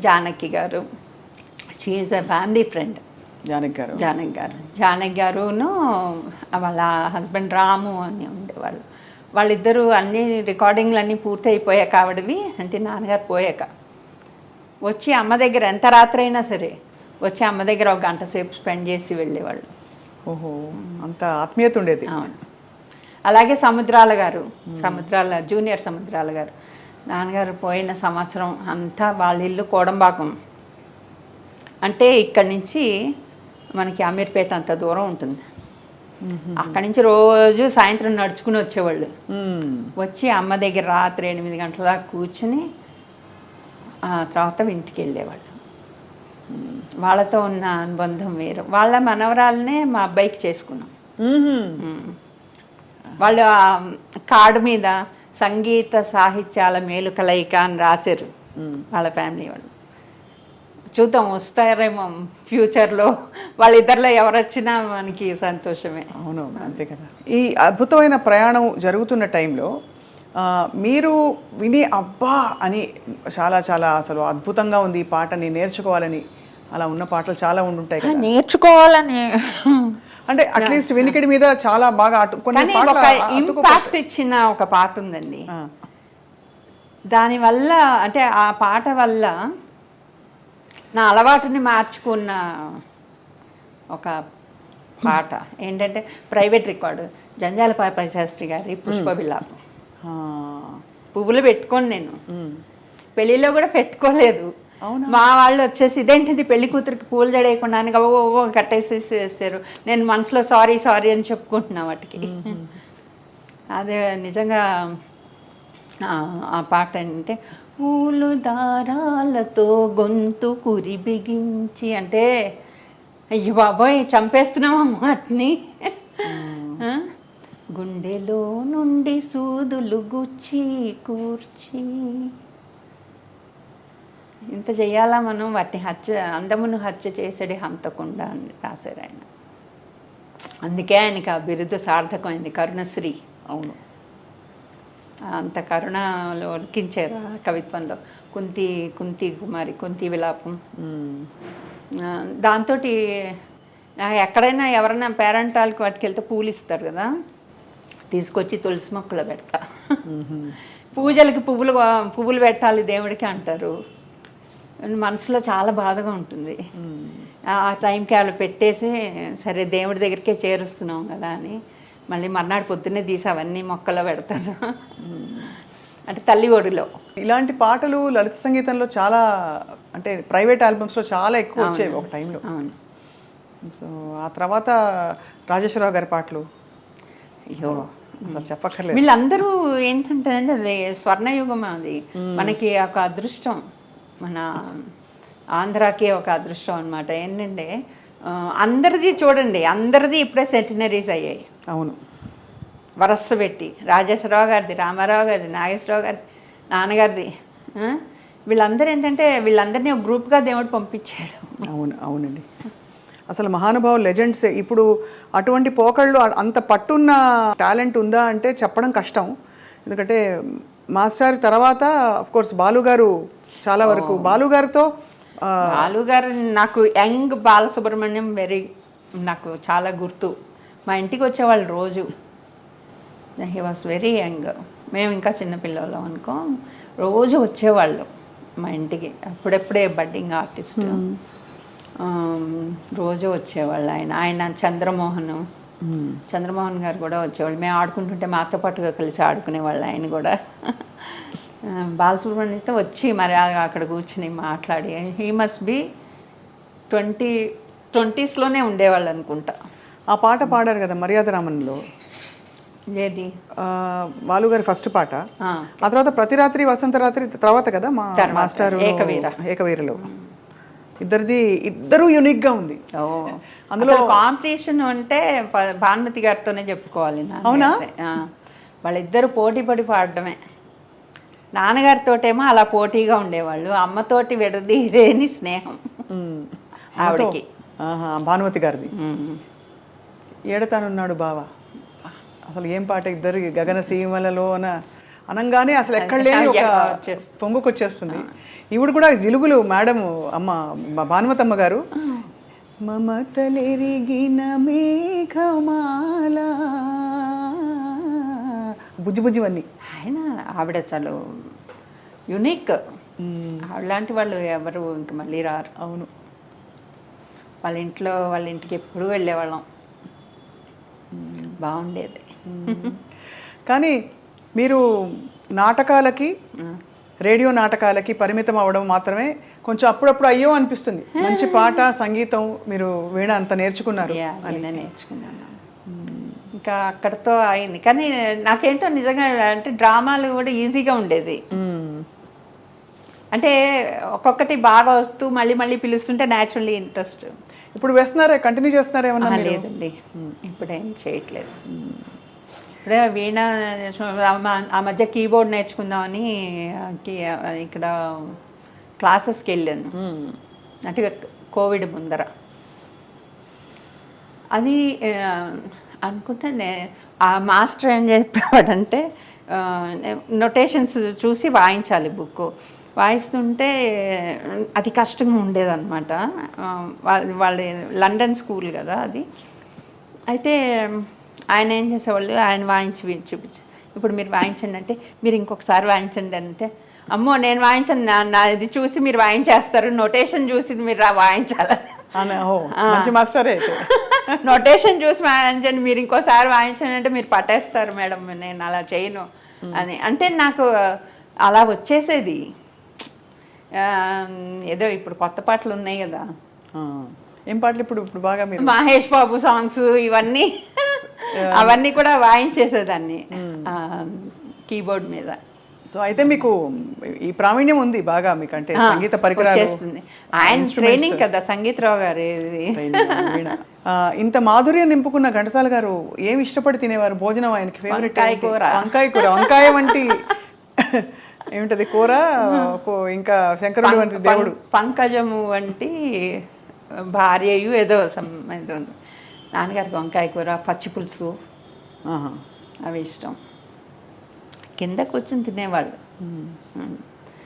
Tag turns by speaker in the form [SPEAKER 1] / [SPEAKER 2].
[SPEAKER 1] Janaki garu. She's a family friend
[SPEAKER 2] Janaki garu.
[SPEAKER 1] Janaki garu. Janaki గారును వాళ్ళ husband రాము అని ఉండేవాళ్ళు. వాళ్ళిద్దరూ అన్ని రికార్డింగ్లు అన్నీ పూర్తి అయిపోయాక ఆవిడవి అంటే నాన్నగారు పోయాక. వచ్చి అమ్మ దగ్గర ఎంత రాత్రి అయినా సరే వచ్చి అమ్మ దగ్గర ఒక గంట సేపు స్పెండ్ చేసి వెళ్ళేవాళ్ళు.
[SPEAKER 2] ఓహో అంత ఆత్మీయత ఉండేది.
[SPEAKER 1] అవును. అలాగే సముద్రాల గారు సముద్రాల జూనియర్ సముద్రాల గారు. నాన్నగారు పోయిన సంవత్సరం అంతా వాళ్ళ ఇల్లు కోడంబాకం. అంటే ఇక్కడి నుంచి మనకి అమీర్పేట అంత దూరం ఉంటుంది. అక్కడి నుంచి రోజు సాయంత్రం నడుచుకుని వచ్చేవాళ్ళు. వచ్చి అమ్మ దగ్గర రాత్రి ఎనిమిది గంటల దాకా కూర్చుని ఆ తర్వాత ఇంటికి వెళ్ళేవాళ్ళు. వాళ్ళతో ఉన్న అనుబంధం వేరు. వాళ్ళ మనవరాలనే మా అబ్బాయికి చేసుకున్నాం. వాళ్ళు కార్డు మీద సంగీత సాహిత్యాల మేలు కలయిక అని రాశారు వాళ్ళ ఫ్యామిలీ వాళ్ళు. చూద్దాం వస్తారేమో ఫ్యూచర్లో వాళ్ళిద్దరిలో ఎవరు వచ్చినా మనకి సంతోషమే.
[SPEAKER 2] అవును అంతే కదా. ఈ అద్భుతమైన ప్రయాణం జరుగుతున్న టైంలో మీరు విని అబ్బా అని చాలా చాలా అసలు అద్భుతంగా ఉంది ఈ పాటని నేర్చుకోవాలని అలా ఉన్న పాటలు చాలా ఉండుంటాయి కదా.
[SPEAKER 1] నేర్చుకోవాలని
[SPEAKER 2] అంటే అట్లీస్ట్ వెనికిడి మీద చాలా బాగా కొన్ని.
[SPEAKER 1] ఇంపాక్ట్ ఇచ్చిన ఒక పాట ఉందండి. దానివల్ల అంటే ఆ పాట వల్ల నా అలవాటుని మార్చుకున్న ఒక పాట ఏంటంటే ప్రైవేట్ రికార్డు. జంజాల పాప శాస్త్రి గారి పుష్ప విలాపం పువ్వులు పెట్టుకోను నేను. పెళ్ళిలో కూడా పెట్టుకోలేదు? మా వాళ్ళు వచ్చేసి ఇదేంటిది పెళ్ళి కూతురికి పూలు జడేయకుండా? అని ఓ కట్టేసేసి వేసారు. నేను మనసులో సారీ సారీ అని చెప్పుకుంటున్నా వాటికి. అదే నిజంగా ఆ, పాట అంటే పూలు దారాలతో గొంతు కురి బిగించి అంటే అయ్యో బాబోయ్ చంపేస్తున్నామా వాటిని? గుండెలో నుండి సూదులు గుచ్చి కూర్చి ఇంత చెయ్యాలా మనం? వాటిని హత్య అందమును హత్య చేసేది హంతకుండా అని రాశారు ఆయన. అందుకే ఆయనకి ఆ బిరుదు సార్థకమైంది కరుణశ్రీ.
[SPEAKER 2] అవును.
[SPEAKER 1] అంత కరుణలో ఒలికించారు ఆ కవిత్వంలో. కుంతి కుంతి కుమారి కుంతి విలాపం. దాంతో ఎక్కడైనా ఎవరైనా పేరెంటాలకు వాటికి వెళ్తే పూలు ఇస్తారు కదా? తీసుకొచ్చి తులసి మొక్కలో పెడతా. పూజలకి పువ్వులు పువ్వులు పెట్టాలి దేవుడికి అంటారు. మనసులో చాలా బాధగా ఉంటుంది. ఆ టైంకి వాళ్ళు పెట్టేసి సరే దేవుడి దగ్గరికే చేరుస్తున్నాం కదా అని మళ్ళీ మర్నాడు పొద్దున్నే తీసి అవన్నీ మొక్కలో పెడతాను అంటే తల్లి ఒడిలో.
[SPEAKER 2] ఇలాంటి పాటలు లలిత సంగీతంలో చాలా అంటే ప్రైవేట్ ఆల్బమ్స్లో చాలా ఎక్కువ వచ్చేవి ఒక టైంలో సో ఆ తర్వాత రాజేశ్వరరావు గారి పాటలు.
[SPEAKER 1] అయ్యో.
[SPEAKER 2] చెప్పక్కర్లేదు.
[SPEAKER 1] వీళ్ళందరూ ఏంటంటే అది స్వర్ణయుగం అది. మనకి ఒక అదృష్టం. మన ఆంధ్రాకి ఒక అదృష్టం అనమాట ఏంటంటే అందరిది చూడండి అందరిది ఇప్పుడే సెంటినరీస్ అయ్యాయి.
[SPEAKER 2] అవును.
[SPEAKER 1] వరస పెట్టి రాజేశ్వరరావు గారిది రామారావు గారిది నాగేశ్వరరావు గారిది నాన్నగారిది? వీళ్ళందరూ ఏంటంటే వీళ్ళందరినీ ఒక గ్రూప్గా దేవుడు పంపించాడు.
[SPEAKER 2] అవును అవునండి. అసలు మహానుభావులు లెజెండ్స్ ఇప్పుడు అటువంటి పోకళ్ళు అంత పట్టున్న టాలెంట్ ఉందా అంటే చెప్పడం కష్టం. ఎందుకంటే మాస్టర్ తర్వాత అఫ్ కోర్స్ బాలు గారు చాలా వరకు. బాలు గారితో ఆ,
[SPEAKER 1] బాలు గారు నాకు యంగ్ బాలసుబ్రహ్మణ్యం వెరీ నాకు చాలా గుర్తు. మా ఇంటికి వచ్చేవాళ్ళు రోజు. He was very young. మేము ఇంకా చిన్నపిల్లలం అనుకో రోజు వచ్చేవాళ్ళు మా ఇంటికి. అప్పుడెప్పుడే బడ్డింగ్ ఆర్టిస్ట్. రోజు వచ్చేవాళ్ళు ఆయన. ఆయన చంద్రమోహన్. చంద్రమోహన్ గారు కూడా వచ్చేవాళ్ళు. మేము ఆడుకుంటుంటే మాతో పాటుగా కలిసి ఆడుకునేవాళ్ళు ఆయన కూడా. బాలసుబ్రహ్మణ్యంతో వచ్చి మరి అక్కడ కూర్చుని మాట్లాడి. హీ మస్ట్ బి ట్వంటీ ట్వంటీస్లోనే ఉండేవాళ్ళు అనుకుంటా.
[SPEAKER 2] ఆ పాట పాడారు కదా మర్యాద రామన్లో
[SPEAKER 1] ఏది?
[SPEAKER 2] ఆ, బాలు గారి ఫస్ట్ పాట.
[SPEAKER 1] ఆ,
[SPEAKER 2] తర్వాత ప్రతి రాత్రి వసంత రాత్రి తర్వాత కదా మా మాస్టర్
[SPEAKER 1] ఏకవీర.
[SPEAKER 2] ఏకవీరలో. ఇద్దరిది ఇద్దరు యునిక్గా ఉంది
[SPEAKER 1] అందులో కాంపిటీషన్ అంటే భానుమతి గారితోనే చెప్పుకోవాలి.
[SPEAKER 2] అవునా?
[SPEAKER 1] వాళ్ళిద్దరు పోటీ పడి పాడడమే. నాన్నగారితోటేమో అలా పోటీగా ఉండేవాళ్ళు. అమ్మతోటి విడదీరేని స్నేహం. ఆవిడకి.
[SPEAKER 2] భానుమతి గారిది. ఏడతానున్నాడు బావ. అసలు ఏం పాట ఇద్దరు గగన సీమలలోన అనంగానే అసలు ఎక్కడ లేని. పొంగుకొచ్చేస్తుంది. ఈవిడ కూడా జిలుగులు మేడం అమ్మ భానుమతమ్మ గారు. మమతలెరిగిన మేఘమాల బుజ్జి బుజ్జివన్నీ
[SPEAKER 1] ఆయన ఆవిడ అసలు యునిక్. అలాంటి వాళ్ళు ఎవరు ఇంక మళ్ళీ రారు.
[SPEAKER 2] అవును.
[SPEAKER 1] వాళ్ళ ఇంట్లో వాళ్ళ ఇంటికి ఎప్పుడు వెళ్ళేవాళ్ళం. బాగుండేది.
[SPEAKER 2] కానీ మీరు నాటకాలకి రేడియో నాటకాలకి పరిమితం అవ్వడం మాత్రమే కొంచెం అప్పుడప్పుడు అయ్యో అనిపిస్తుంది. మంచి పాట సంగీతం మీరు వీణ అంత నేర్చుకున్నారు
[SPEAKER 1] నేర్చుకున్నాను. ఇంకా అక్కడతో అయింది. కానీ నాకేంటో నిజంగా అంటే డ్రామాలు కూడా ఈజీగా ఉండేది. అంటే ఒక్కొక్కటి బాగా వస్తూ మళ్ళీ మళ్ళీ పిలుస్తుంటే న్యాచురల్లీ ఇంట్రెస్ట్
[SPEAKER 2] ఇప్పుడు వేస్తున్నారా? కంటిన్యూ చేస్తున్నారా ఏమన్నా?
[SPEAKER 1] లేదండి. ఇప్పుడేం చేయట్లేదు. ఇప్పుడే వీణ ఆ మధ్య కీబోర్డ్ నేర్చుకుందామని ఇక్కడ క్లాసెస్కి వెళ్ళాను. అంటే కోవిడ్ ముందర. అది అనుకుంటే నే- ఆ మాస్టర్ ఏం చెప్పేవాడంటే నొటేషన్స్ చూసి వాయించాలి బుక్ వాయిస్తుంటే అది కష్టంగా ఉండేదన్నమాట. వాళ్ళ వాళ్ళ లండన్ స్కూల్ కదా అది. అయితే ఆయన ఏం చేసేవాళ్ళు ఆయన వాయించి చూపించి ఇప్పుడు మీరు వాయించండి అంటే మీరు ఇంకొకసారి వాయించండి అంటే అమ్మో నేను వాయించను నా నా ఇది చూసి మీరు వాయించేస్తారు నొటేషన్ చూసి మీరు వాయించాలని.
[SPEAKER 2] మంచి మాస్టరే
[SPEAKER 1] నొటేషన్ చూసి వాయించండి మీరు ఇంకోసారి వాయించండి అంటే మీరు పట్టేస్తారు మేడం నేను అలా చేయను అని. అంటే నాకు అలా వచ్చేసేది. ఏదో ఇప్పుడు కొత్త పాటలు ఉన్నాయి కదా.
[SPEAKER 2] ఏం పాటలు ఇప్పుడు ఇప్పుడు బాగా మీరు?
[SPEAKER 1] మహేష్ బాబు సాంగ్స్ ఇవన్నీ. అవన్నీ కూడా వాయించేసేదాన్ని. కీబోర్డ్ మీద.
[SPEAKER 2] సో అయితే మీకు ఈ ప్రావీణ్యం ఉంది బాగా మీకు అంటే సంగీత పరికరాలు
[SPEAKER 1] ఆయన. ట్రైనింగ్ కదా సంగీతరావు గారు.
[SPEAKER 2] ఇంత మాధుర్యం నింపుకున్న ఘంటసాల గారు ఏమి ఇష్టపడి తినేవారు? భోజనం ఆయనకి ఫేవరెట్
[SPEAKER 1] కూర.
[SPEAKER 2] వంకాయ కూర. వంకాయ వంటి ఏమిటది? కూర ఇంకా శంకరుడు వంటి దేవుడు.
[SPEAKER 1] పంకజము వంటి భార్యయు ఏదో. నాన్నగారికి వంకాయ కూర పచ్చి పులుసు. అవి ఇష్టం. కింద కూర్చొని తినేవాళ్ళు.